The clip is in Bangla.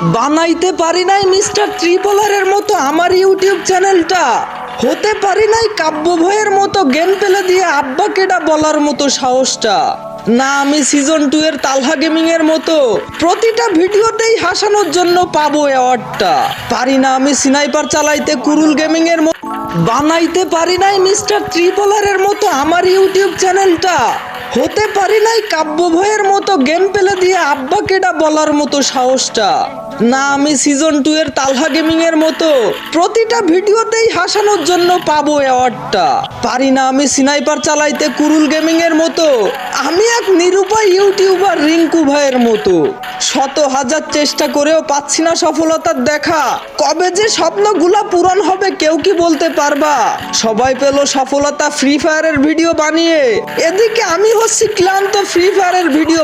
বানাইতে পারি নাই মিস্টার ত্রিপোলারের মতো আমার ইউটিউব চ্যানেলটা। হতে পারি নাই কাব্য ভয়ের মতো গেম পেলে দিয়ে আব্বা কেডা বলার মতো সাহসটা। না, আমি সিজন টু এর তালহা গেমিং এর মতো প্রতিটা ভিডিওতেই হাসানোর জন্য পাবো অ্যাওয়ার্ডটা পারি না আমি স্নাইপার চালাইতে কুরুল গেমিং এর মতো। বানাইতে পারি নাই মিস্টার ত্রিপোলারের মতো আমার ইউটিউব চ্যানেলটা। হতে পারি নাই কাব্য ভয়ের মতো গেম পেলে দিয়ে আব্বা কেডা বলার মতো সাহসটা? না, আমি সিজন টু এর তালহা গেমিং এর মতো প্রতিটা ভিডিওতেই হাসানোর জন্য পাবো অ্যাওয়ার্ডটা পারি না আমি সিনাইপার চালাইতে কুরুল গেমিং এর মতো। আমি এক নিরুপায় ইউটিউবার রিঙ্কু ভাইয়ের মতো। শত হাজার চেষ্টা করেও পাচ্ছি না সফলতার দেখা। কবে যে স্বপ্নগুলা পূরণ হবে কেউ কি বলতে পারবা? সবাই পেল সফলতা ফ্রি ফায়ারের ভিডিও বানিয়ে। এদিকে আমি হচ্ছি ক্লান্ত ফ্রি ফায়ারের ভিডিও।